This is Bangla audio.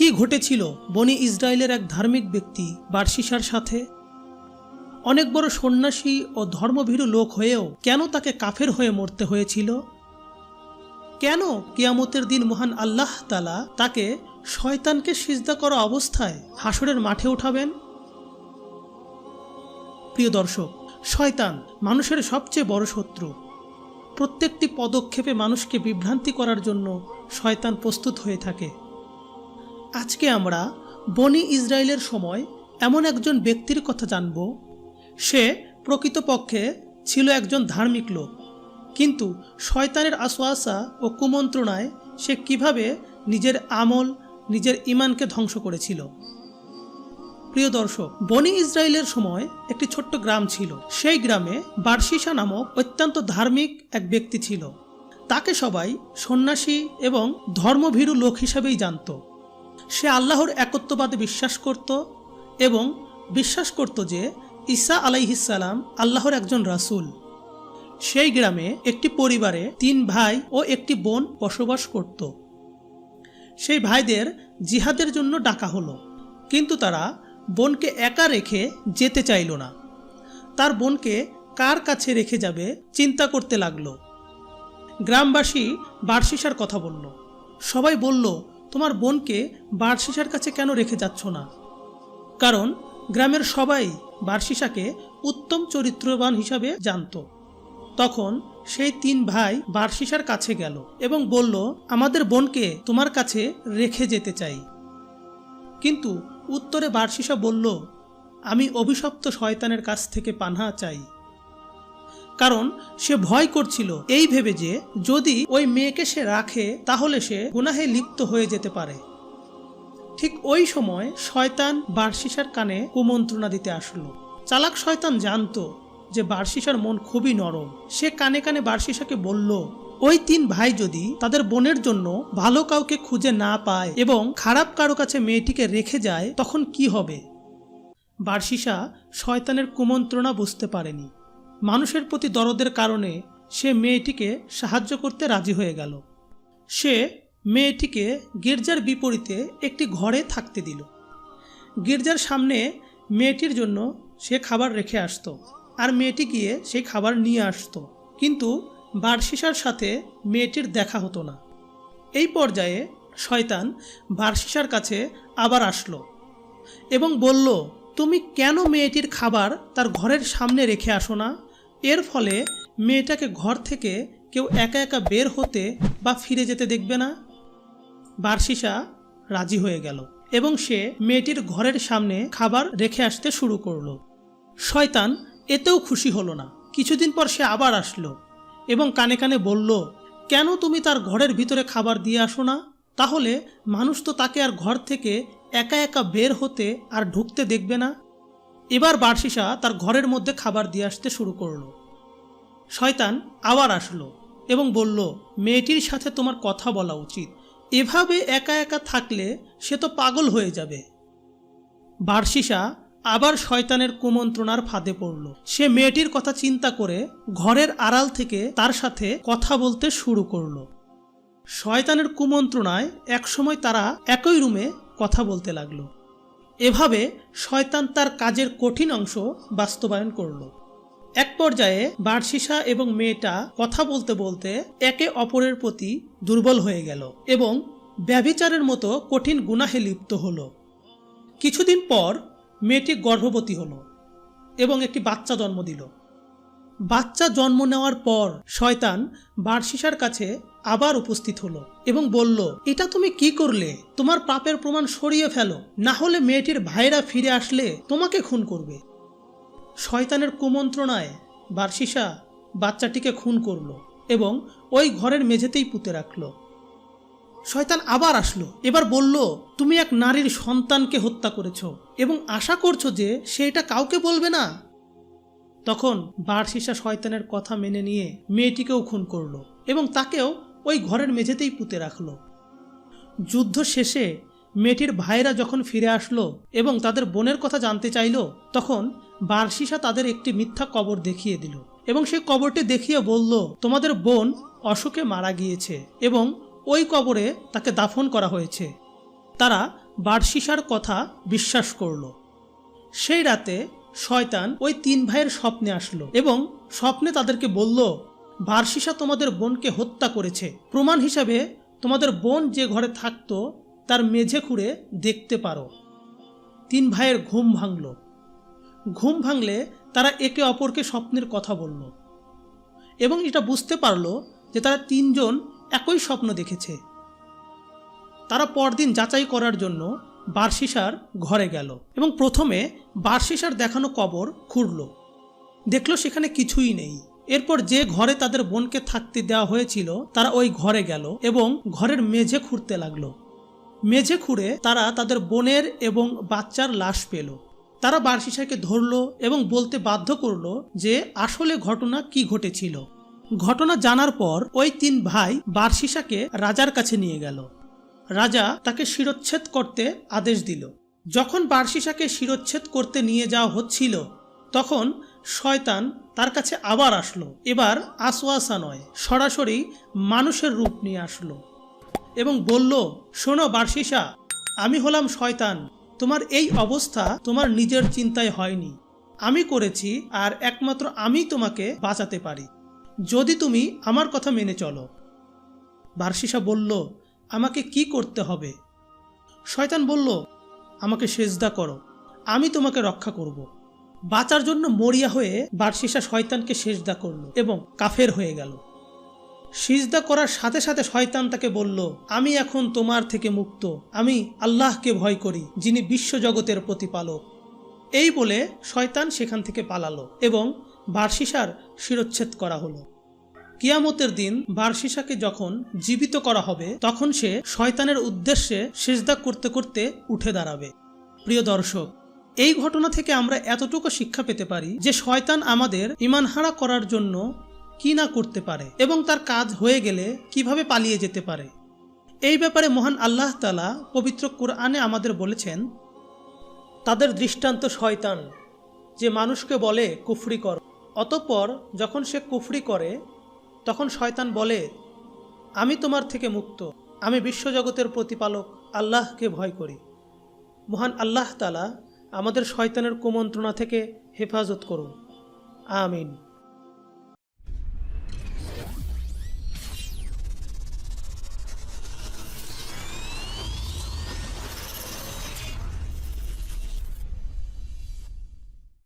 কি ঘটেছিল? বনি ইসরায়েলের এক ধার্মিক ব্যক্তি বার্সিসার সাথে? অনেক বড় সন্ন্যাসী ও ধর্মভীরু লোক হয়েও কেন তাকে কাফের হয়ে মরতে হয়েছিল? কেন কিয়ামতের দিন মহান আল্লাহ তালা তাকে শয়তানকে সিজদা করা অবস্থায় হাসরের মাঠে উঠাবেন? প্রিয় দর্শক, শয়তান মানুষের সবচেয়ে বড় শত্রু। প্রত্যেকটি পদক্ষেপে মানুষকে বিভ্রান্তি করার জন্য শয়তান প্রস্তুত হয়ে থাকে। আজকে আমরা বনি ইসরায়েলের সময় এমন একজন ব্যক্তির কথা জানব। সে প্রকৃতপক্ষে ছিল একজন ধার্মিক লোক। কিন্তু শয়তানের আশোয়াশা ও কুমন্ত্রণায় সে কীভাবে নিজের আমল, নিজের ইমানকে ধ্বংস করেছিল? প্রিয় দর্শক, বনি ইসরায়েলের সময় একটি ছোট্ট গ্রাম ছিল। সেই গ্রামে বার্সিসা নামক অত্যন্ত ধার্মিক এক ব্যক্তি ছিল। তাকে সবাই সন্ন্যাসী এবং ধর্মভীরু লোক হিসাবেই জানত। সে আল্লাহর একত্ববাদে বিশ্বাস করত এবং বিশ্বাস করত যে ঈসা আলাইহিসাল্লাম আল্লাহর একজন রাসূল। সেই গ্রামে একটি পরিবারে তিন ভাই ও একটি বোন বসবাস করত। সেই ভাইদের জিহাদের জন্য ডাকা হলো, কিন্তু তারা বোনকে একা রেখে যেতে চাইল না। তার বোনকে কার কাছে রেখে যাবে চিন্তা করতে লাগল। গ্রামবাসী বার্ষিসার কথা বলল। সবাই বলল তোমার বোনকে বার্ষিসার কাছে কেন রেখে যাচ্ছ না? কারণ গ্রামের সবাই বার্ষিসাকে উত্তম চরিত্রবান হিসাবে জানত। তখন সেই তিন ভাই বার্ষিসার কাছে গেল এবং বলল, আমাদের বোনকে তোমার কাছে রেখে যেতে চাই। কিন্তু উত্তরে বার্ষিসা বলল, আমি অভিশপ্ত শয়তানের কাছ থেকে পানহা চাই। কারণ সে ভয় করছিল। এই ভেবে যে যদি ওই মেয়েকে সে রাখে, তাহলে সে গুনাহে লিপ্ত হয়ে যেতে পারে। ঠিক ওই সময় শয়তান বার্ষিসার কানে কুমন্ত্রণা দিতে আসলো। চালাক শয়তান জানতো যে বার্ষিসার মন খুবই নরম। সে কানে কানে বার্ষিসাকে বলল, ওই তিন ভাই যদি তাদের বোনের জন্য ভালো কাউকে খুঁজে না পায় এবং খারাপ কারও কাছে মেয়েটিকে রেখে যায়, তখন কি হবে? বার্ষিসা শয়তানের কুমন্ত্রণা বুঝতে পারেনি। মানুষের প্রতি দরদের কারণে সে মেয়েটিকে সাহায্য করতে রাজি হয়ে গেল। সে মেয়েটিকে গির্জার বিপরীতে একটি ঘরে থাকতে দিল। গির্জার সামনে মেয়েটির জন্য সে খাবার রেখে আসতো আর মেয়েটি গিয়ে সেই খাবার নিয়ে আসতো। কিন্তু বার্ষিসার সাথে মেয়েটির দেখা হতো না। এই পর্যায়ে শয়তান বার্ষিসার কাছে আবার আসলো এবং বলল, তুমি কেন মেয়েটির খাবার তার ঘরের সামনে রেখে আসো না? এর ফলে মেয়েটাকে ঘর থেকে কেউ একা একা বের হতে বা ফিরে যেতে দেখবে না। বার্ষিসা রাজি হয়ে গেল এবং সে মেয়েটির ঘরের সামনে খাবার রেখে আসতে শুরু করল। শয়তান এতেও খুশি হলো না। কিছুদিন পর সে আবার আসলো এবং কানে কানে বলল, কেন তুমি তার ঘরের ভিতরে খাবার দিয়ে আসো না? তাহলে মানুষ তো তাকে আর ঘর থেকে একা একা বের হতে আর ঢুকতে দেখবে না। এবার বার্ষিসা তার ঘরের মধ্যে খাবার দিয়ে আসতে শুরু করল। শয়তান আবার আসলো এবং বলল, মেয়েটির সাথে তোমার কথা বলা উচিত। এভাবে একা একা থাকলে সে তো পাগল হয়ে যাবে। বার্ষিসা আবার শয়তানের কুমন্ত্রণার ফাঁদে পড়ল। সে মেয়েটির কথা চিন্তা করে ঘরের আড়াল থেকে তার সাথে কথা বলতে শুরু করল। শয়তানের কুমন্ত্রণায় একসময় তারা একই রুমে কথা বলতে লাগল। এভাবে শয়তান তার কাজের কঠিন অংশ বাস্তবায়ন করল। এক পর্যায়ে বার্ষিসা এবং মেয়েটা কথা বলতে বলতে একে অপরের প্রতি দুর্বল হয়ে গেল এবং ব্যভিচারের মতো কঠিন গুনাহে লিপ্ত হল। কিছুদিন পর মেয়েটি গর্ভবতী হল এবং একটি বাচ্চা জন্ম দিল। বাচ্চা জন্ম নেওয়ার পর শয়তান বার্ষিসার কাছে আবার উপস্থিত হলো এবং বলল, এটা তুমি কি করলে? তোমার পাপের প্রমাণ সরিয়ে ফেলো। না হলে মেয়েটির ভাইরা ফিরে আসলে তোমাকে খুন করবে। শয়তানের কুমন্ত্রণায় বার্ষিসা বাচ্চাটিকে খুন করল এবং ওই ঘরের মেঝেতেই পুঁতে রাখল। শয়তান আবার আসলো, এবার বলল, তুমি এক নারীর সন্তানকে হত্যা করেছ এবং আশা করছ যে সে এটা কাউকে বলবে না? তখন বার্ষিসা শয়তানের কথা মেনে নিয়ে মেয়েটিকেও খুন করল এবং তাকেও ওই ঘরের মেঝেতেই পুঁতে রাখল। যুদ্ধ শেষে মেয়েটির ভাইরা যখন ফিরে আসলো এবং তাদের বোনের কথা জানতে চাইল, তখন বার্ষিসা তাদের একটি মিথ্যা কবর দেখিয়ে দিল এবং সেই কবরটি দেখিয়ে বলল, তোমাদের বোন অশোকে মারা গিয়েছে এবং ওই কবরে তাকে দাফন করা হয়েছে। তারা বার্ষিসার কথা বিশ্বাস করল। সেই রাতে শয়তান ওই তিন ভাইয়ের স্বপ্নে আসলো এবং স্বপ্নে তাদেরকে বলল বার্ষিসা তোমাদের বোনকে হত্যা করেছে। প্রমাণ হিসাবে তোমাদের বোন যে ঘরে থাকতো, তার মেঝে খুঁড়ে দেখতে পারো। তিন ভাইয়ের ঘুম ভাঙল। ঘুম ভাঙলে তারা একে অপরকে স্বপ্নের কথা বলল এবং এটা বুঝতে পারল যে তারা তিনজন একই স্বপ্ন দেখেছে। তারা পরদিন যাচাই করার জন্য বার্ষিসার ঘরে গেল এবং প্রথমে বার্ষিসার দেখানো কবর খুঁড়ল। দেখল সেখানে কিছুই নেই। এরপর যে ঘরে তাদের বোনকে থাকতে দেওয়া হয়েছিল, তারা ওই ঘরে গেল এবং ঘরের মেঝে খুঁড়তে লাগল। মেঝে খুঁড়ে তারা তাদের বোনের এবং বাচ্চার লাশ পেল। তারা বার্ষিসাকে ধরলো এবং বলতে বাধ্য করল যে, আসলে ঘটনা কি ঘটেছিল। ঘটনা জানার পর ওই তিন ভাই বার্ষিসাকে রাজার কাছে নিয়ে গেল। রাজা তাকে শিরচ্ছেদ করতে আদেশ দিল। যখন বার্ষিসাকে শিরচ্ছেদ করতে নিয়ে যাওয়া হচ্ছিল, তখন শয়তান তার কাছে আবার আসলো। এবার আসওয়াসা নয়, সরাসরি মানুষের রূপ নিয়ে আসলো এবং বলল, শোনো বার্ষিসা আমি হলাম শয়তান। তোমার এই অবস্থা তোমার নিজের চিন্তায় হয়নি। আমি করেছি আর একমাত্র আমি তোমাকে বাঁচাতে পারি। যদি তুমি আমার কথা মেনে চলো। বার্ষিসা বলল আমাকে কি করতে হবে? শয়তান বলল, আমাকে সেজদা করো। আমি তোমাকে রক্ষা করব। বাঁচার জন্য মরিয়া হয়ে বার্ষিসা শয়তানকে সেজদা করল এবং কাফের হয়ে গেল। সিজদা করার সাথে সাথে শয়তান তাকে বলল, আমি এখন তোমার থেকে মুক্ত। আমি আল্লাহকে ভয় করি, যিনি বিশ্বজগতের প্রতিপালক। এই বলে শয়তান সেখান থেকে পালালো এবং বার্ষিসার শিরচ্ছেদ করা হলো। কিয়ামতের দিন বার্ষিসাকে যখন জীবিত করা হবে, তখন সে শয়তানের উদ্দেশ্যে সেজদা করতে করতে উঠে দাঁড়াবে। প্রিয় দর্শক, এই ঘটনা থেকে আমরা এতটুকু শিক্ষা পেতে পারি যে শয়তান আমাদের ইমানহারা করার জন্য কি না করতে পারে এবং তার কাজ হয়ে গেলে কীভাবে পালিয়ে যেতে পারে। এই ব্যাপারে মহান আল্লাহ তালা পবিত্র কোরআনে আমাদের বলেছেন, তাদের দৃষ্টান্ত শয়তান, যে মানুষকে বলে কুফরি কর, অতঃপর যখন সে কুফরি করে তখন শয়তান বলে, আমি তোমার থেকে মুক্ত। আমি বিশ্বজগতের প্রতিপালক, আল্লাহকে ভয় করি। মহান আল্লাহ তালা আমাদের শয়তানের কুমন্ত্রণা থেকে হেফাজত করুন। আমিন।